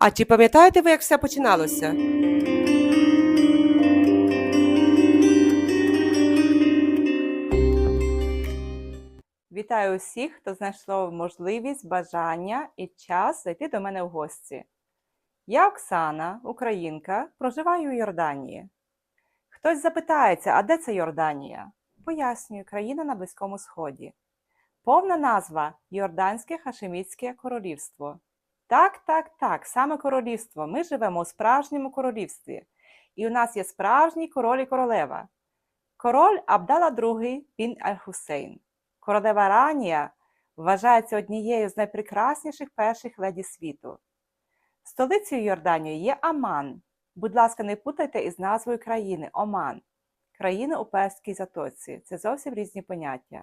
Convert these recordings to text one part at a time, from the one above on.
А чи пам'ятаєте ви, як все починалося? Вітаю усіх, хто знайшов можливість, бажання і час зайти до мене в гості. Я Оксана, українка, проживаю у Йорданії. Хтось запитається, а де це Йорданія? Пояснюю, країна на Близькому Сході. Повна назва Йорданське Хашемітське королівство. Так, так, так, саме королівство. Ми живемо у справжньому королівстві. І у нас є справжній король і королева. Король Абдала II Бін Аль-Хусейн. Королева Ранія вважається однією з найпрекрасніших перших леді світу. Столицею Йорданії є Аман. Будь ласка, не путайте із назвою країни Оман. Країна у Перській затоці. Це зовсім різні поняття.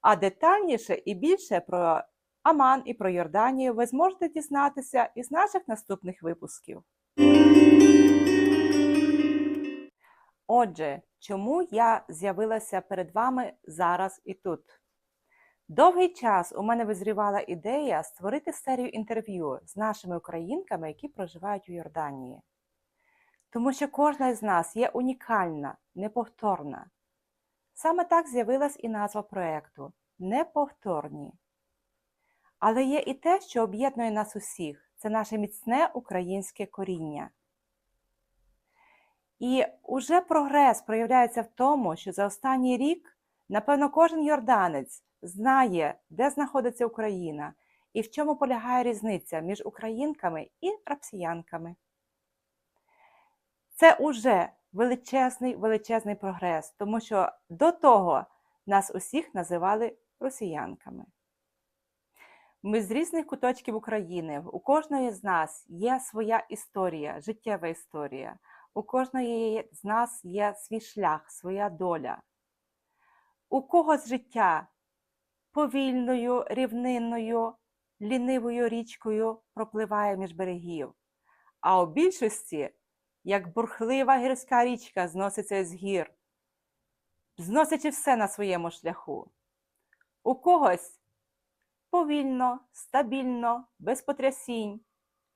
А детальніше і більше про Аман і про Йорданію ви зможете дізнатися із наших наступних випусків. Отже, чому я з'явилася перед вами зараз і тут? Довгий час у мене визрівала ідея створити серію інтерв'ю з нашими українками, які проживають у Йорданії. Тому що кожна з нас є унікальна, неповторна. Саме так з'явилась і назва проєкту Неповторні. Але є і те, що об'єднує нас усіх це наше міцне українське коріння. І уже прогрес проявляється в тому, що за останній рік, напевно, кожен йорданець знає, де знаходиться Україна і в чому полягає різниця між українками і росіянками. Це уже величезний величезний прогрес, тому що до того нас усіх називали росіянками. Ми з різних куточків України, у кожної з нас є своя історія, життєва історія. У кожної з нас є свій шлях, своя доля. У когось життя повільною, рівнинною, лінивою річкою пропливає між берегів, а у більшості, як бурхлива гірська річка, зноситься з гір, зносячи все на своєму шляху. У когось повільно, стабільно, без потрясінь,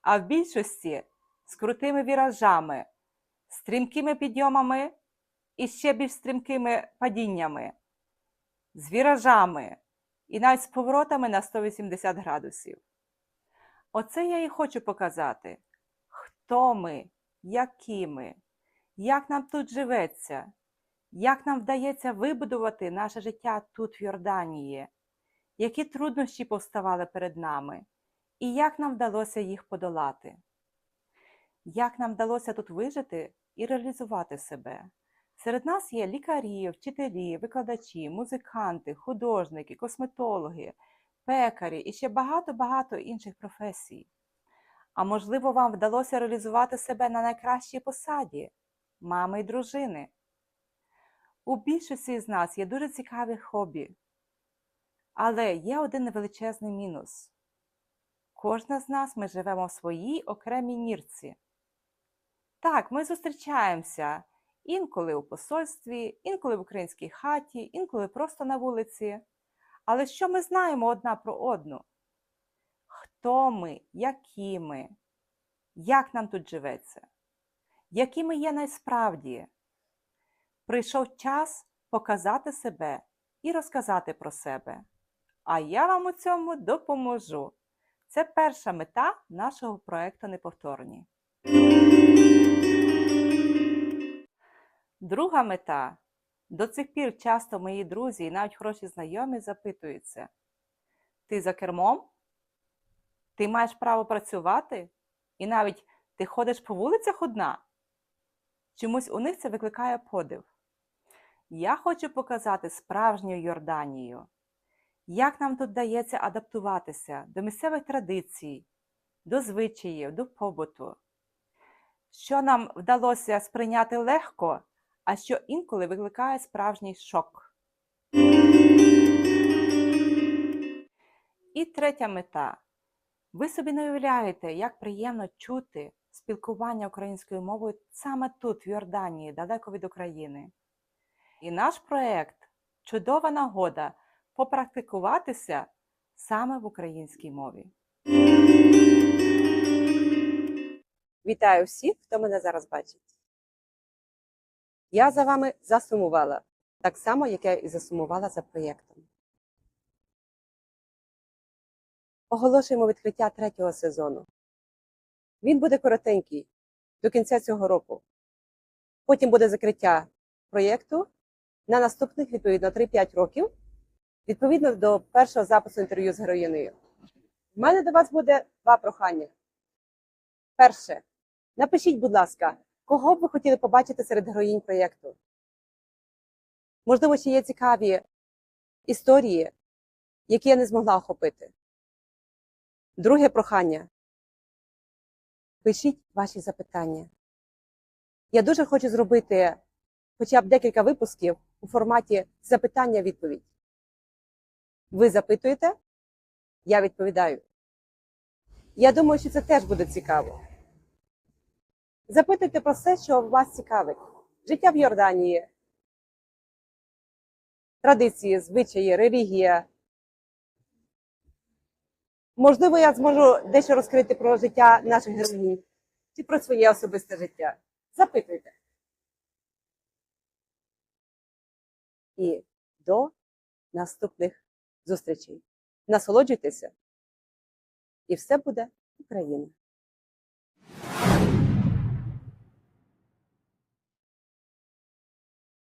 а в більшості з крутими віражами стрімкими підйомами і ще більш стрімкими падіннями, з віражами і навіть з поворотами на 180 градусів. Оце я і хочу показати, хто ми, які ми, як нам тут живеться, як нам вдається вибудувати наше життя тут, в Йорданії, які труднощі повставали перед нами, і як нам вдалося їх подолати. Як нам вдалося тут вижити і реалізувати себе. Серед нас є лікарі, вчителі, викладачі, музиканти, художники, косметологи, пекарі і ще багато-багато інших професій. А можливо, вам вдалося реалізувати себе на найкращій посаді мами й дружини. У більшості з нас є дуже цікаві хобі. Але є один невеличезний мінус. Кожна з нас ми живемо в своїй окремій нірці. Так, ми зустрічаємося інколи у посольстві, інколи в українській хаті, інколи просто на вулиці. Але що ми знаємо одна про одну? Хто ми, які ми, як нам тут живеться? Які ми є насправді? Прийшов час показати себе і розказати про себе. А я вам у цьому допоможу. Це перша мета нашого проєкту Неповторні. Друга мета. До цих пір часто мої друзі і навіть хороші знайомі запитуються: ти за кермом? Ти маєш право працювати? І навіть ти ходиш по вулицях одна? Чомусь у них це викликає подив. Я хочу показати справжню Йорданію, як нам тут дається адаптуватися до місцевих традицій, до звичаїв, до побуту, що нам вдалося сприйняти легко, а що інколи викликає справжній шок. І третя мета. Ви собі не уявляєте, як приємно чути спілкування українською мовою саме тут, в Йорданії, далеко від України. І наш проєкт чудова нагода попрактикуватися саме в українській мові. Вітаю всіх, хто мене зараз бачить. Я за вами засумувала, так само, як я і засумувала за проєктом. Оголошуємо відкриття третього сезону. Він буде коротенький до кінця цього року. Потім буде закриття проєкту на наступних, відповідно, 3-5 років, відповідно до першого запису інтерв'ю з героїнею. У мене до вас буде два прохання. Перше. Напишіть, будь ласка, кого б ви хотіли побачити серед героїнь проєкту? Можливо, ще є цікаві історії, які я не змогла охопити. Друге прохання. Пишіть ваші запитання. Я дуже хочу зробити хоча б декілька випусків у форматі запитання-відповідь. Ви запитуєте, я відповідаю. Я думаю, що це теж буде цікаво. Запитуйте про все, що вас цікавить. Життя в Йорданії, традиції, звичаї, релігія. Можливо, я зможу дещо розкрити про життя наших героїв чи про своє особисте життя. Запитуйте. І до наступних зустрічей. Насолоджуйтеся, і все буде Україна.